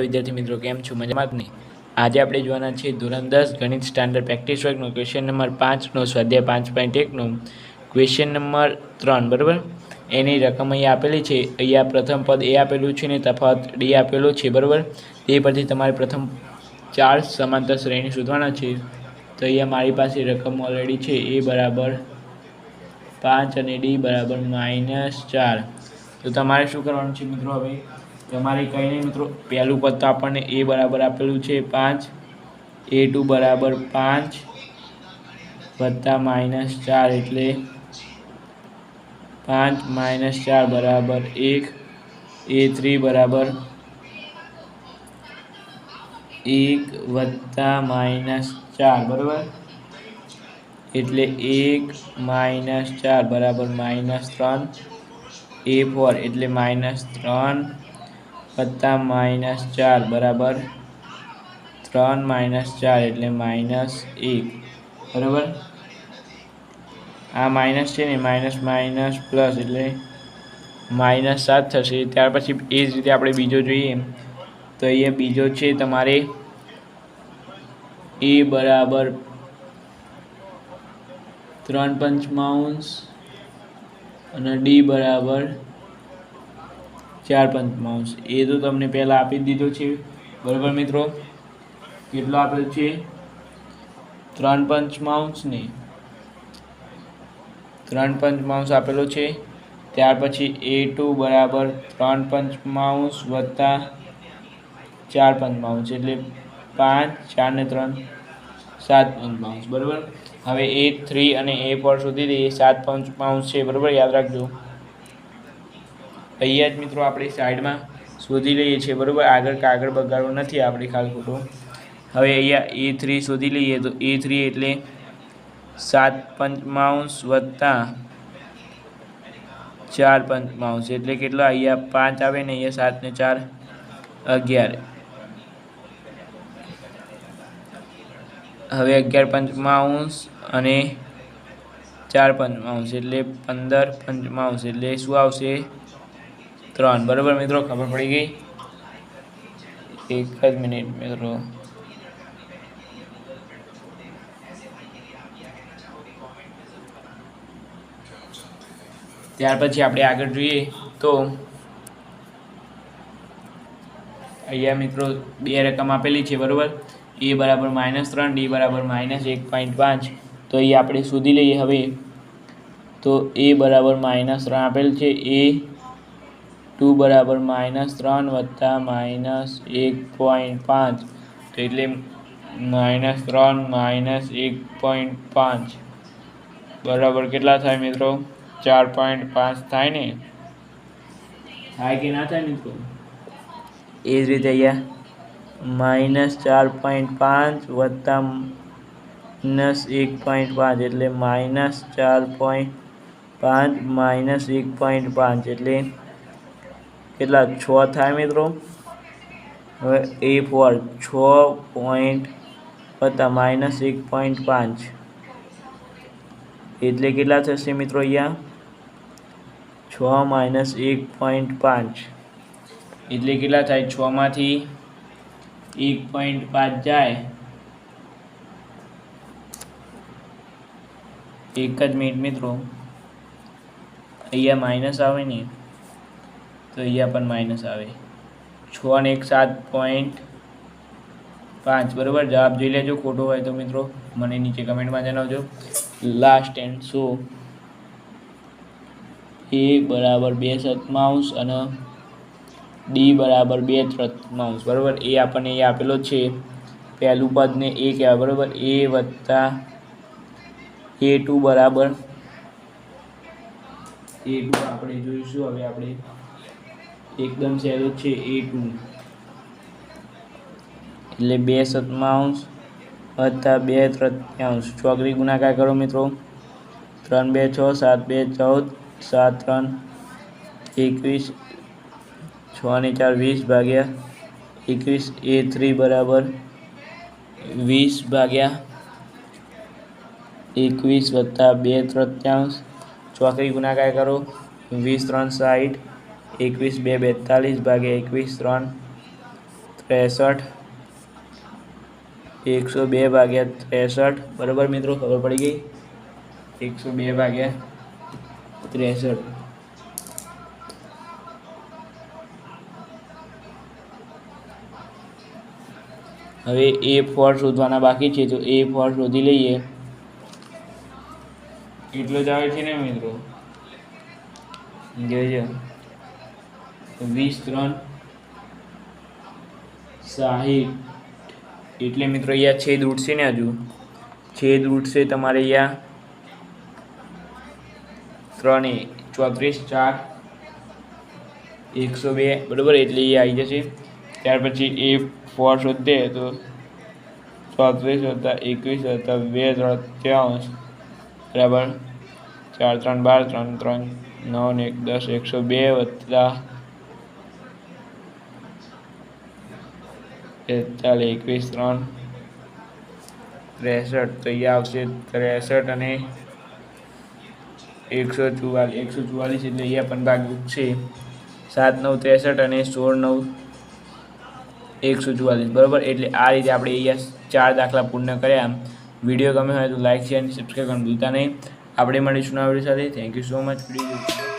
Hello વિદ્યાર્થી મિત્રો, કેમ છો? મજામાં નહીં આજે આપણે જોવાના છે ધોરણ દસ ગણિત સ્ટાન્ડર્ડ પ્રેક્ટિસ વર્કનો ક્વેશ્ચન નંબર પાંચનો સ્વાધ્યાય પાંચ પોઈન્ટ એકનો ક્વેશ્ચન નંબર ત્રણ, બરાબર? એની રકમ અહીંયા આપેલી છે. અહીંયા પ્રથમ પદ એ આપેલું છે ને તફાવત ડી આપેલો છે, બરાબર? એ પરથી તમારે પ્રથમ ચાર સમાંતર શ્રેણી શોધવાના છે. તો અહીંયા મારી પાસે રકમ ઓલરેડી છે. એ બરાબર પાંચ અને ડી બરાબર માઇનસ ચાર. તો તમારે શું કરવાનું છે મિત્રો હવે? તમારે કંઈ નહીં મિત્રો, પહેલું પદ તો આપણને એ બરાબર આપેલું છે પાંચ, એ ટુ બરાબર પાંચ, વત્તા માઇનસ ચાર એટલે પાંચ માઇનસ ચાર બરાબર એક, એ થ્રી બરાબર એક વત્તા માઇનસ ચાર બરાબર? એટલે એક માઇનસ ચાર બરાબર માઇનસ ત્રણ, એ ફોર એટલે માઇનસ ત્રણ વત્તા માઇનસ ચાર બરાબર ત્રણ માઇનસ ચાર એટલે માઇનસ એક. બરાબર? આ માઇનસ છે ને માઇનસ માઇનસ પ્લસ એટલે માઇનસ સાત થશે. ત્યાર પછી એ જ રીતે આપણે બીજો જોઈએ. તો અહીંયા બીજો છે તમારે એ બરાબર ત્રણ પંચમાંશ અને ડી બરાબર ચાર પંચમાંશ એ તો તમને પહેલાં આપી દીધો છે. બરાબર મિત્રો? કેટલો આપેલ છે? ત્રણ પંચમાંશ ને. ત્રણ પંચમાંશ આપેલો છે. ત્યાર પછી એ ટુ બરાબર ત્રણ પંચમાંશ વત્તા ચાર પંચમાંશ એટલે પાંચ, ચાર ને ત્રણ, સાત પંચમાંશ બરાબર? હવે એ થ્રી અને એ ફોર સુધી દઈએ. સાત પંચમાંશ છે. બરાબર? યાદ રાખજો. અહીંયા જ મિત્રો આપણે સાઈડમાં શોધી લઈએ છીએ, બરાબર? આગળ કાગળ બગાડવો નથી આપણે ખાલ ખોટો હવે અહીંયા એ થ્રી શોધી લઈએ તો એ થ્રી એટલે સાત પંચમાંશ વત્તા ચાર પંચમાંશ, એટલે કેટલા? અહીંયા પાંચ આવે ને અહીંયા સાત ને ચાર અગિયાર. હવે અગિયાર પંચમાંશ અને ચાર પંચમાંશ, એટલે પંદર પંચમાંશ, એટલે શું આવશે? ત્રણ. બરાબર મિત્રો? ખબર પડી ગઈ? એક જ મિનિટ મિત્રો. ત્યાર પછી આપણે આગળ જોઈએ તો અહીંયા મિત્રો બે રકમ આપેલી છે, બરાબર? એ બરાબર માઇનસ ત્રણ, ડી બરાબર માઇનસ એક પોઈન્ટ પાંચ. તો એ આપણે શોધી લઈએ હવે. તો એ બરાબર માઇનસ ત્રણ આપેલ છે. એ ટુ બરાબર માઇનસ ત્રણ વત્તા માઇનસ એક પોઈન્ટ પાંચ તો એટલે માઇનસ ત્રણ માઇનસ એક પોઈન્ટ પાંચ બરાબર કેટલા થાય મિત્રો ચાર પોઈન્ટ પાંચ થાય ને થાય કે ના થાય મિત્રો એ જ રીતે અહીંયા માઇનસ ચાર પોઈન્ટ પાંચ વત્તા માઇનસ એક પોઈન્ટ પાંચ એટલે માઇનસ ચાર પોઈન્ટ પાંચ માઇનસ એક પોઈન્ટ પાંચ એટલે કેટલા? છ થાય મિત્રો? હવે એ ફોર છ પોઈન્ટ વત્તા માઇનસ એક પોઈન્ટ પાંચ. એટલે કેટલા થશે મિત્રો અહીંયા? છ માઇનસ એક પોઈન્ટ પાંચ. એટલે કેટલા થાય? છમાંથી એક પોઈન્ટ પાંચ જાય. એક જ મિનિટ મિત્રો. અહીંયા માઇનસ આવે ને. તો અહીંયા પણ માઇનસ આવે. છ અને એક સાત પોઈન્ટ પાંચ, બરાબર? જવાબ જોઈ લેજો, ખોટો હોય તો મિત્રો મને નીચે કમેન્ટમાં જણાવજો. લાસ્ટ એન્ડ સો એ બરાબર બે સતમાઉસ અને ડી બરાબર બે ત્રતમાઉસ બરાબર? એ આપણને એ આપેલો છે. પહેલું પદને એ કહેવાય, બરાબર? એ વત્તા એ ટુ બરાબર. એ ટુ આપણે જોઈશું, હવે આપણે એકદમ સહેલો છે એ ટુ એટલે બે સતમાંશ વત્તા બે તૃતીયાંશ. ચોકડી ગુણાકાર કરો મિત્રો? ત્રણ બે છ, સાત બે ચૌદ, સાત ત્રણ, એકવીસ, છ ને ચાર વીસ ભાગ્યા એકવીસ એ થ્રી બરાબર વીસ ભાગ્યા એકવીસ વત્તા બે તૃતીયાંશ. ચોકડી ગુણાકાર કરો? વીસ ત્રણ સાઠ એકવીસ બે બેતાલીસ ભાગ્યા એકવીસ ત્રણ ત્રેસઠ. એકસો બે ભાગ્યા ત્રેસઠ. બરાબર મિત્રો, ખબર પડી ગઈ? એકસો બે ભાગ્યા ત્રેસઠ. હવે એ ફોર શોધવાના બાકી છે, તો એ ફોર શોધી લઈએ. એટલો જ આવે છે ને મિત્રો? જોજો વીસ, ત્રણ. સાહીઠ. એટલે મિત્રો અહીંયા છેદ ઉઠશે ને હજુ? છેદ ઉઠશે તમારે અહીંયા ત્રણે. ચોત્રીસ, ચાર. એકસો બે. બરાબર? એટલે એ આવી જશે. ત્યાર પછી એ ફોર શોધે તો ચોત્રીસ વત્તા એકવીસ વત્તા બે, ત્રણ બરાબર? ચાર, ત્રણ, બાર, ત્રણ ત્રણ, નવ ને એક, દસ, એકસો બે વત્તા તેતાલીસ એકવીસ, ત્રણ, ત્રેસઠ, તો અહીંયા આવશે ત્રેસઠ અને એકસો ચુવાલીસ એકસો ચુવાલીસ એટલે અહીંયા પણ ભાગ છે. સાત, નવ, ત્રેસઠ અને સોળ, નવ, એકસો ચુવાલીસ. બરાબર? એટલે આ રીતે આપણે અહીંયા ચાર દાખલા પૂર્ણ કર્યા. વીડિયો ગમે હોય તો લાઇક શેર અને સબસ્ક્રાઈબ કરવાનું ભૂલતા નહીં. આપણે મળીશું નવા સાથે. Thank you so much video